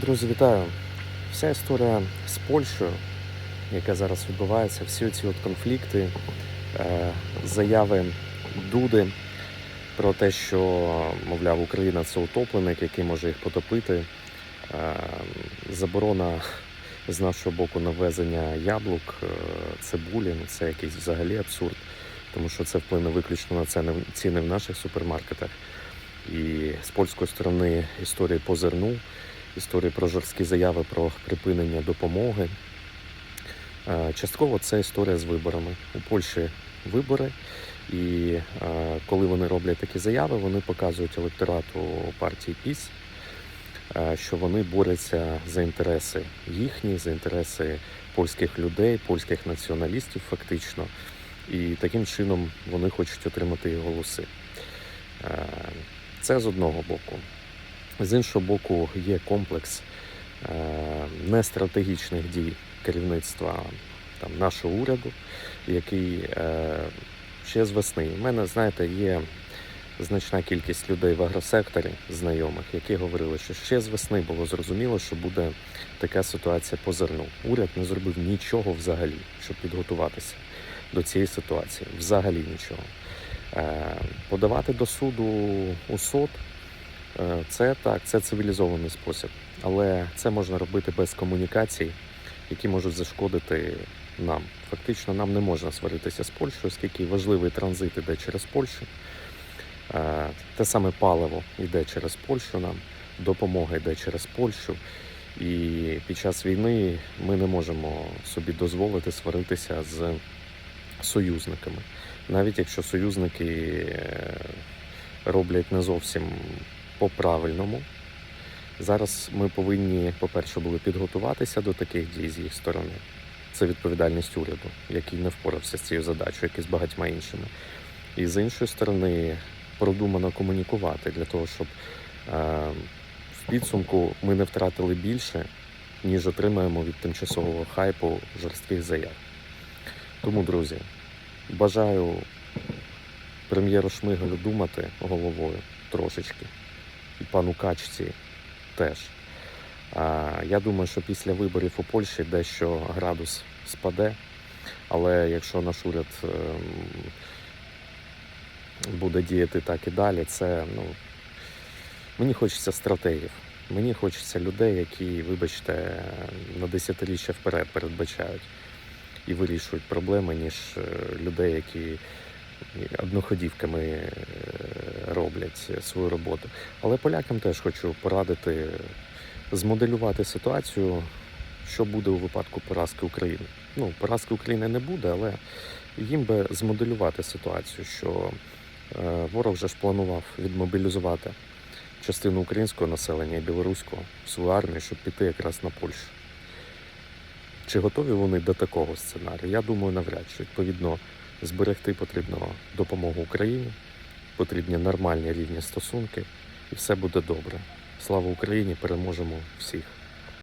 Друзі, вітаю! Вся історія з Польщею, яка зараз відбувається, всі ці от конфлікти, е, заяви Дуди про те, що, мовляв, Україна це утопленик, який може їх потопити, е, заборона з нашого боку навезення яблук, е, цибулі, ну це якийсь взагалі абсурд, тому що це вплине виключно на ціни в наших супермаркетах. І з польської сторони історії по зерну історії про жорсткі заяви про припинення допомоги. Е, Частково це історія з виборами. У Польщі вибори, і е, коли вони роблять такі заяви, вони показують електорату партії ПІС, е, що вони борються за інтереси їхні, за інтереси польських людей, польських націоналістів, фактично. І таким чином вони хочуть отримати голоси. Це з одного боку. З іншого боку, є комплекс е, нестратегічних дій керівництва там, нашого уряду, який е, ще з весни. У мене, знаєте, є значна кількість людей в агросекторі, знайомих, які говорили, що ще з весни було зрозуміло, що буде така ситуація по зерну. Уряд не зробив нічого взагалі, щоб підготуватися до цієї ситуації. Взагалі нічого. Е, Подавати до суду у суд. Е, Це так, це цивілізований спосіб, але це можна робити без комунікацій, які можуть зашкодити нам. Фактично, нам не можна сваритися з Польщею, оскільки важливий транзит іде через Польщу. Е, Те саме паливо йде через Польщу нам, допомога йде через Польщу. І під час війни ми не можемо собі дозволити сваритися з союзниками, навіть якщо союзники е, роблять не зовсім по-правильному. Зараз ми повинні, по-перше, були підготуватися до таких дій з їх сторони. Це відповідальність уряду, який не впорався з цією задачею, як і з багатьма іншими. І з іншої сторони, продумано комунікувати для того, щоб е, в підсумку ми не втратили більше, ніж отримаємо від тимчасового хайпу жорстких заяв. Тому, друзі, бажаю прем'єру Шмигалю думати головою трошечки і пану Качці теж. Я думаю, що після виборів у Польщі дещо градус спаде, але якщо наш уряд ем, буде діяти так і далі, це ну, мені хочеться стратегів. Мені хочеться людей, які, вибачте, на десятиріччя вперед передбачають і вирішують проблеми, ніж е, людей, які одноходівками е, роблять свою роботу. Але полякам теж хочу порадити змоделювати ситуацію, що буде у випадку поразки України. Ну, поразки України не буде, але їм би змоделювати ситуацію, що е, ворог вже ж планував відмобілізувати частину українського населення і білоруського в свою армію, щоб піти якраз на Польщу. Чи готові вони до такого сценарію? Я думаю, навряд чи відповідно зберегти потрібно допомогу Україні, потрібні нормальні рівні стосунки, і все буде добре. Слава Україні! Переможемо всіх!